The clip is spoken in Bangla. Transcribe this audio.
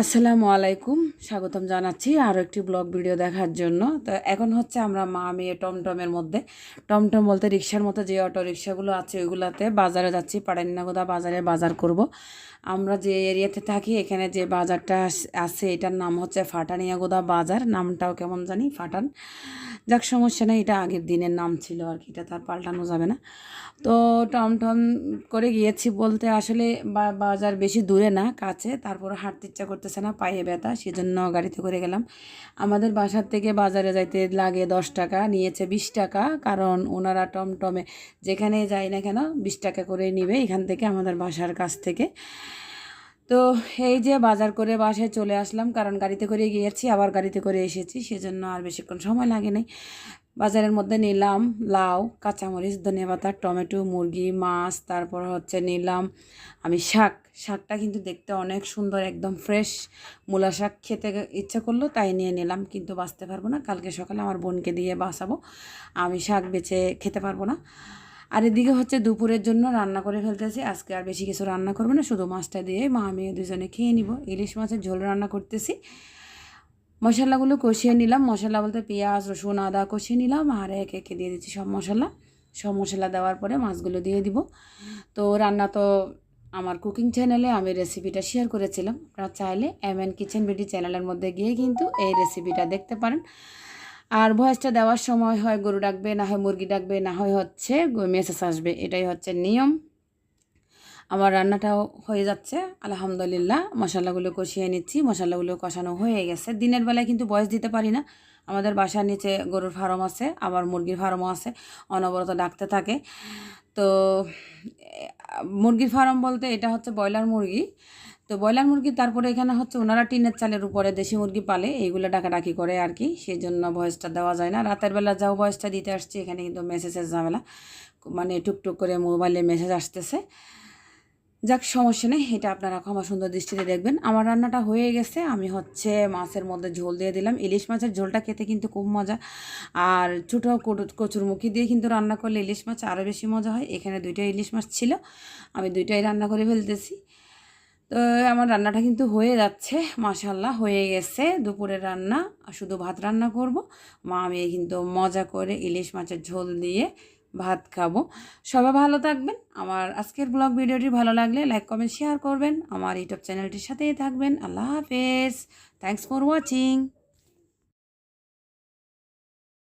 আসসালামু আলাইকুম। স্বাগতম জানাচ্ছি আরও একটি ব্লগ ভিডিও দেখার জন্য। তো এখন হচ্ছে আমরা মা, মেয়ে, টমটমের মধ্যে। টমটম বলতে রিক্সার মতো যে অটো রিক্সাগুলো আছে, ওইগুলোতে বাজারে যাচ্ছি। পাড়ানিনাগোদা বাজারে বাজার করব। আমরা যে এরিয়াতে থাকি, এখানে যে বাজারটা আছে, এটার নাম হচ্ছে ফাটানিয়াগোদা বাজার। নামটাও কেমন জানি? ফাটান। যাক, সমস্যা নেই, এটা আগের দিনের নাম ছিল আর কি, এটা তার পাল্টানো যাবে না। তো টমটম করে গিয়েছি বলতে আসলে বাজার বেশি দূরে না, কাছে। তারপর হাঁটতে ইচ্ছা করতেছে না, পায়ে ব্যথা সেই জন্য গাড়িতে করে গেলাম। আমাদের বাসার থেকে বাজারে যাইতে লাগে দশ টাকা, নিয়েছে বিশ টাকা, কারণ ওনারা টমটমে যেখানে যাই না কেন, বিশ টাকা করে নিবে এখান থেকে আমাদের বাসার কাছ থেকে। তো এই যে বাজার করে বাসায় চলে আসলাম, কারণ গাড়িতে করে গিয়েছি, আবার গাড়িতে করে এসেছি, সেজন্য আর বেশিক্ষণ সময় লাগে নাই। বাজারের মধ্যে নিলাম লাউ, কাঁচামরিচ, ধনেপাতা, টমেটো, মুরগি, মাছ, তারপর হচ্ছে নিলাম আমি শাক। শাকটা কিন্তু দেখতে অনেক সুন্দর, একদম ফ্রেশ। মূলা শাক খেতে ইচ্ছা করল, তাই নিয়ে নিলাম, কিন্তু বাঁচতে পারব না। কালকে সকালে আমার বোনকে দিয়ে বাঁচাবো। আমি শাক বেছে খেতে পারব না। আর এদিকে হচ্ছে দুপুরের জন্য রান্না করে ফেলতেছি। আজকে আর বেশি কিছু রান্না করব না, শুধু মাছটা দিয়ে মা আমি দুজনে খেয়ে নিব। ইলিশ মাছের ঝোল রান্না করতেছি। মশলাগুলো কষিয়ে নিলাম। মশলা বলতে পেঁয়াজ, রসুন, আদা কষিয়ে নিলাম আর এক একে দিয়ে দিচ্ছি সব মশলা। সব মশলা দেওয়ার পরে মাছগুলো দিয়ে দিব। তো রান্না তো আমার কুকিং চ্যানেলে আমি রেসিপিটা শেয়ার করেছিলাম। আপনারা চাইলে এম এন কিচেন বিডি চ্যানেলের মধ্যে গিয়ে কিন্তু এই রেসিপিটা দেখতে পারেন। আর ভয়েসটা দেওয়ার সময় হয় গরু ডাকবে, না হয় মুরগি ডাকবে, না হয় হচ্ছে মেসেজ আসবে। এটাই হচ্ছে নিয়ম। আমার রান্নাটাও হয়ে যাচ্ছে, আলহামদুলিল্লাহ। মশলাগুলো কষিয়ে নিচ্ছি, মশলাগুলো কষানো হয়ে গেছে। দিনের বেলায় কিন্তু বয়স দিতে পারি না। আমাদের বাসার নিচে গরুর ফার্ম আছে, আবার মুরগির ফার্মও আছে, অনবরত ডাকতে থাকে। তো মুরগির ফার্ম বলতে এটা হচ্ছে ব্রয়লার মুরগি। তো ব্রয়লার মুরগি তারপরে এখানে হচ্ছে ওনারা টিনের চালের উপরে দেশি মুরগি পালে, এইগুলো ডাকাডাকি করে আর কি সেই জন্য ভয়েসটা দেওয়া যায় না। রাতের বেলা যাও ভয়েসটা দিতে আসছি, এখানে কিন্তু মেসেজের ঝামেলা মানে টুকটুক করে মোবাইলে মেসেজ আসতেছে। যাক, সমস্যা নেই, এটা আপনারা ক্ষমা সুন্দর দৃষ্টিতে দেখবেন। আমার রান্নাটা হয়ে গেছে, আমি হচ্ছে মাছের মধ্যে ঝোল দিয়ে দিলাম। ইলিশ মাছের ঝোলটা খেতে কিন্তু খুব মজা, আর ছোটো কচুরমুখী দিয়ে কিন্তু রান্না করলে ইলিশ মাছ আরও বেশি মজা হয়। এখানে দুইটা ইলিশ মাছ ছিল, আমি দুইটাই রান্না করে ফেলতেছি। তো আমার রান্নাটা কিন্তু হয়ে যাচ্ছে মাশাল্লাহ হয়ে গেছে। দুপুরের রান্না শুধু ভাত রান্না করব। মা, আমি কিন্তু মজা করে ইলিশ মাছের ঝোল দিয়ে ভাত খাব। সবাই ভালো থাকবেন। আমার আজকের ব্লগ ভিডিওটি ভালো লাগলে লাইক, কমেন্ট, শেয়ার করবেন। আমার ইউটিউব চ্যানেলটির সাথেই থাকবেন। আল্লাহ হাফেজ। Thanks for watching